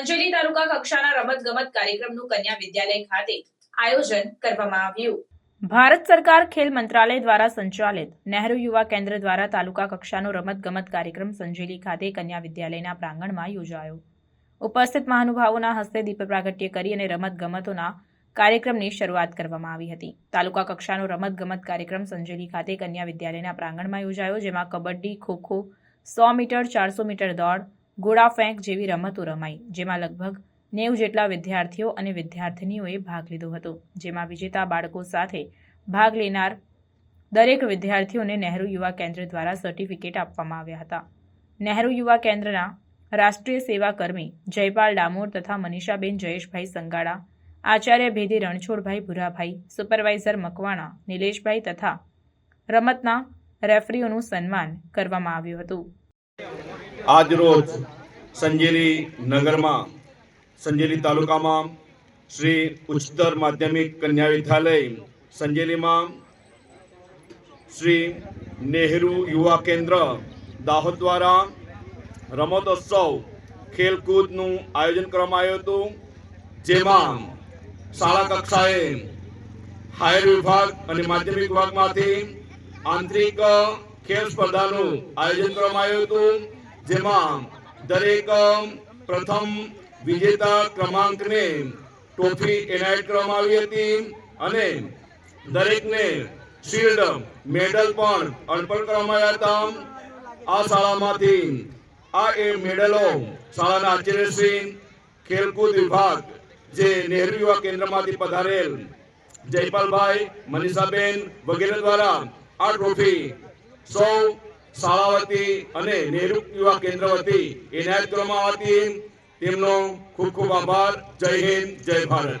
સંજેલી તાલુકા કક્ષાના રમત ગમત કાર્યક્રમનું કન્યા વિદ્યાલય ખાતે આયોજન કરવામાં આવ્યું. ભારત સરકાર ખેલ મંત્રાલય દ્વારા સંચાલિત નહેરુ યુવા કેન્દ્ર દ્વારા તાલુકા કક્ષાનો રમત ગમત કાર્યક્રમ સંજેલી ખાતે કન્યા વિદ્યાલયના પ્રાંગણમાં યોજાયો. ઉપસ્થિત મહાનુભાવોના હસ્તે દીપ પ્રાગટ્ય કરી અને રમત ગમતોના કાર્યક્રમની શરૂઆત કરવામાં આવી હતી. તાલુકા કક્ષાનો રમત ગમત કાર્યક્રમ સંજેલી ખાતે કન્યા વિદ્યાલયના પ્રાંગણમાં યોજાયો, જેમાં કબડ્ડી, ખોખો, સો મીટર, ચારસો મીટર દોડ ગોળા ફેંક જેવી રમતો રમાઈ, જેમાં લગભગ નેવ જેટલા વિદ્યાર્થીઓ અને વિદ્યાર્થિનીઓએ ભાગ લીધો હતો, જેમાં વિજેતા બાળકો સાથે ભાગ લેનાર દરેક વિદ્યાર્થીઓને નહેરુ યુવા કેન્દ્ર દ્વારા સર્ટિફિકેટ આપવામાં આવ્યા હતા. નહેરુ યુવા કેન્દ્રના રાષ્ટ્રીય સેવાકર્મી જયપાલ ડામોર તથા મનીષાબેન જયેશભાઈ સંગાડા, આચાર્ય ભેદી રણછોડભાઈ ભુરાભાઈ, સુપરવાઇઝર મકવાણા, નિલેશભાઈ તથા રમતના રેફરીઓનું સન્માન કરવામાં આવ્યું હતું. આજરોજ સંજેલી નગરમાં, સંજેલી તાલુકામાં શ્રી ઉચ્ચતર માધ્યમિક કન્યા વિદ્યાલય સંજેલીમાં શ્રી નેહરુ યુવા કેન્દ્ર દાહોદ દ્વારા રમતોત્સવ ખેલકૂદનું આયોજન કરવામાં આવ્યું હતું. જેમાં શાળા કક્ષાએ હાયર વિભાગ અને માધ્યમિક વિભાગમાંથી આંતરિક ખેલ સ્પર્ધાનું આયોજન કરવામાં આવ્યું હતું. જેમાં દરેક પ્રથમ વિજેતા ક્રમાંકને ટ્રોફી એનાયત કરવામાં આવી હતી અને દરેકને શિલ્ડ મેડલ પણ અર્પણ કરવામાં આવ્યા હતા. આ શાળામાંથી, આ એ મેડલો શાળાના આચાર્યશ્રી ખેલકૂદ વિભાગ, જે નહેરુ યુવા કેન્દ્રમાંથી પધારેલ જયપાલભાઈ મનીષાબેન વગેરે દ્વારા આ ટ્રોફી સૌ શાળા અને નેહરુ યુવા કેન્દ્ર વતી એનાયત કરવામાં આવતી. તેમનો ખૂબ ખૂબ આભાર. જય હિન્દ, જય ભારત.